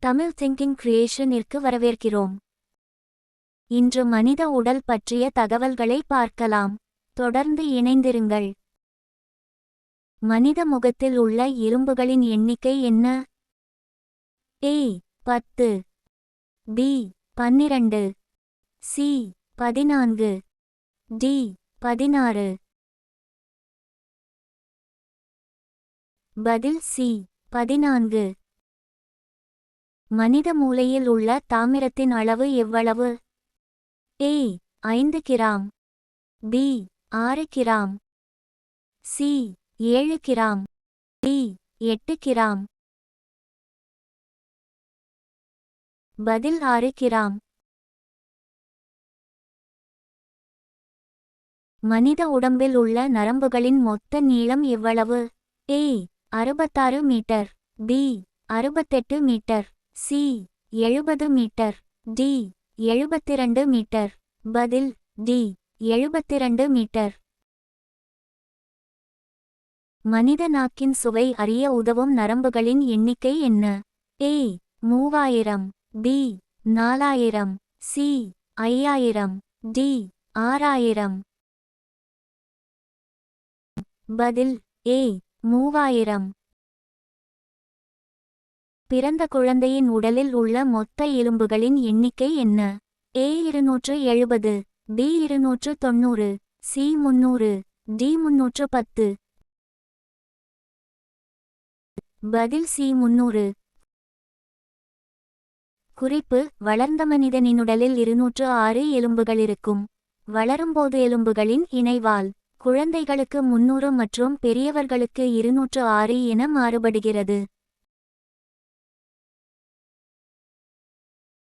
Tamil thinking கிரியேஷனிற்கு வரவேற்கிறோம். இன்று மனித உடல் பற்றிய தகவல்களை பார்க்கலாம். தொடர்ந்து இணைந்திருங்கள். மனித முகத்தில் உள்ள இரும்புகளின் எண்ணிக்கை என்ன? ஏ பத்து. பி பன்னிரண்டு. சி பதினான்கு. டி பதினாறு. பதில் சி பதினான்கு. மனித மூளையில் உள்ள தாமிரத்தின் அளவு எவ்வளவு? ஏ ஐந்து கிராம். பி ஆறு கிராம். சி ஏழு கிராம். டி எட்டு கிராம். பதில் ஆறு கிராம். மனித உடம்பில் உள்ள நரம்புகளின் மொத்த நீளம் எவ்வளவு? ஏ அறுபத்தாறு மீட்டர். பி அறுபத்தெட்டு மீட்டர். சி எழுபது மீட்டர். டி எழுபத்திரண்டு மீட்டர். பதில் டி எழுபத்திரண்டு மீட்டர். மனித நாக்கின் சுவை அறிய உதவும் நரம்புகளின் எண்ணிக்கை என்ன? ஏ மூவாயிரம். பி நாலாயிரம். சி ஐயாயிரம். டி ஆறாயிரம். பதில் ஏ மூவாயிரம். பிறந்த குழந்தையின் உடலில் உள்ள மொத்த எலும்புகளின் எண்ணிக்கை என்ன? ஏ இருநூற்று எழுபது பி இருநூற்று தொண்ணூறு சி முன்னூறு டி முன்னூற்று பத்து. பதில் சி முன்னூறு குறிப்பு வளர்ந்த மனிதனின் உடலில் இருநூற்று ஆறு எலும்புகள் இருக்கும். வளரும்போது எலும்புகளின் இணைவால் குழந்தைகளுக்கு முன்னூறு மற்றும் பெரியவர்களுக்கு இருநூற்று ஆறு என மாறுபடுகிறது.